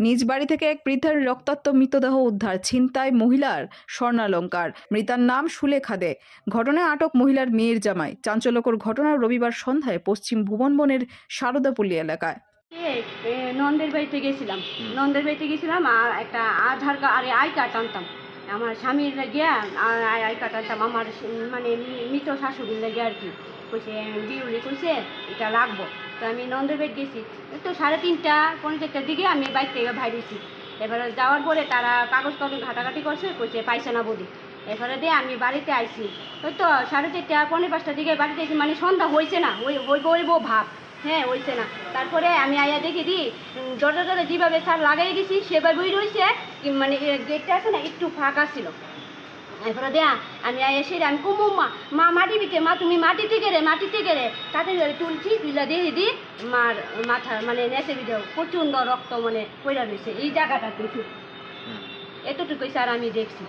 নিজ বাড়ি থেকে এক বৃদ্ধার রক্তাক্ত মৃতদেহ উদ্ধার, ছিনতাই মহিলার স্বর্ণালঙ্কার। মৃতার নাম সুলেখা দে। ঘটনায় আটক মহিলার মেয়ের জামাই। চাঞ্চল্যকর ঘটনা রবিবার সন্ধ্যায় পশ্চিম ভুবনবনের শারদাপল্লী এলাকায়। নন্দের বাড়িতে গেছিলাম। নন্দের বাড়িতে গেছিলাম আর একটা আধার কার্ড আই কার্ড আনতাম। আমার স্বামীর গিয়া আই কার্ড আনতাম। আমার মানে মৃত শাশুড়ির লাগে আর কি। কইছে বিউলি কইছে এটা লাগবো তো আমি নন্দের বাড়ি গেছি। তো সাড়ে তিনটা, পৌনে চারটার দিকে আমি বাইক থেকে বাইরেছি এবারে যাওয়ার পরে তারা কাগজ কাগজ ঘাটাঘাটি করছে, কইছে পাইছে না বলি এরপরে দিয়ে আমি বাড়িতে আইছি। ওই তো সাড়ে চারটা, পৌনে পাঁচটার দিকে বাড়িতে আইছি মানে সন্ধ্যা হয়েছে না, ওই ওই বলব ভাব। হ্যাঁ হয়েছে না। তারপরে আমি আয়া দেখি দি দরজা দরজা যেভাবে সার লাগাই গেছি সেভাবেই রয়েছে মানে গেটটা আছে না, একটু ফাঁকা ছিল। এরপরে দেয়া আমি এসে আমি কুমু মা। মা মাটি বিতে মা তুমি মাটি থেকে রে মাটি থেকে রে। তাতে তুলছি তুইলা দিয়ে দি মার মাথা মানে নেচে বিদেও প্রচণ্ড রক্ত মানে পড়া রয়েছে এই জায়গাটা দেখি এতটুকুই স্যার আমি দেখছি।